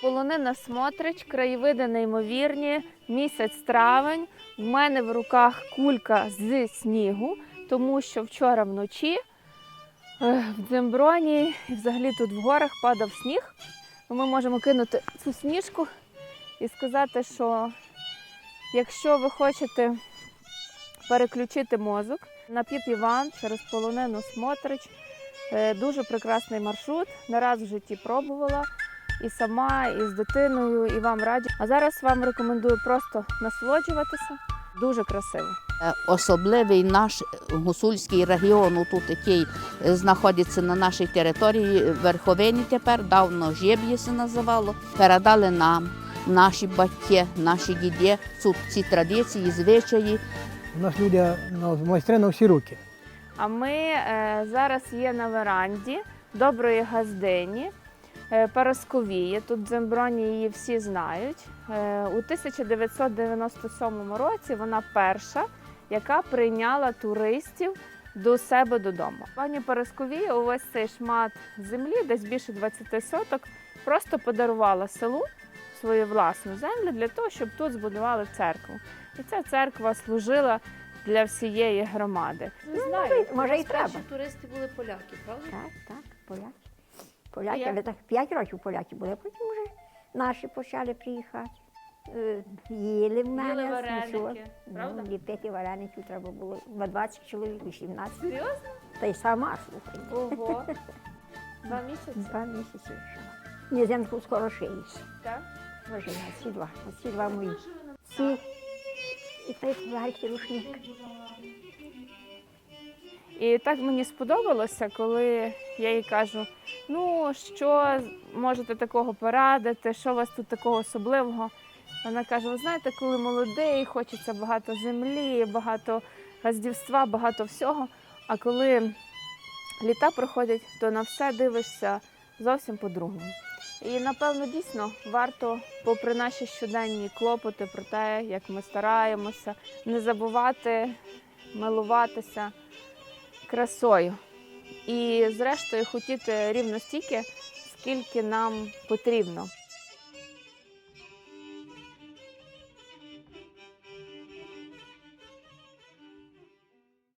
Полонина Смотрич, краєвиди неймовірні, місяць травень. В мене в руках кулька з снігу, тому що вчора вночі в Дземброні і взагалі тут в горах падав сніг. Ми можемо кинути цю сніжку і сказати, що якщо ви хочете переключити мозок на Піп Іван через полонину Смотрич, е, дуже прекрасний маршрут. Не раз в житті пробувала і сама, і з дитиною, і вам раді. А зараз вам рекомендую просто насолоджуватися. Дуже красиво. Е, Особливий наш гусульський регіон, тут який е, знаходиться на нашій території, верховині тепер, давно жеб'ї се називало, передали нам наші батьки, наші діди, цю- ці традиції, звичаї. У нас люди ну, майстри на всі руки. А ми е, зараз є на веранді доброї газдині. Е, Парасковії. Тут Дземброні її всі знають. Е, У 1997 році вона перша, яка прийняла туристів до себе додому. Пані Парасковія увесь цей шмат землі, десь більше 20 соток, просто подарувала селу свою власну землю для того, щоб тут збудували церкву. І ця церква служила для всієї громади. Ну, може, може і треба. туристи були поляки, правда? Так, так, поляки. Поляки, Як? але так 5 років поляки були, потім вже наші почали приїхати. Е, Їли в мене. Їли вареники, правда? Ну, ліпити вареників треба було на 20 чоловік, 18. Серйозно? Та й сама слухай. Ого. Два місяці? Два місяці вже. Нізенку скоро шиється. Так? Вже ці два, ці два мої. Ці. І той гарький рушник. І так мені сподобалося, коли я їй кажу: ну що можете такого порадити, що у вас тут такого особливого? Вона каже: ви знаєте, коли молодий, хочеться багато землі, багато газдівства, багато всього. А коли літа проходять, то на все дивишся зовсім по-другому. І напевно дійсно варто, попри наші щоденні клопоти про те, як ми стараємося, не забувати милуватися красою. І зрештою хотіти рівно стільки, скільки нам потрібно.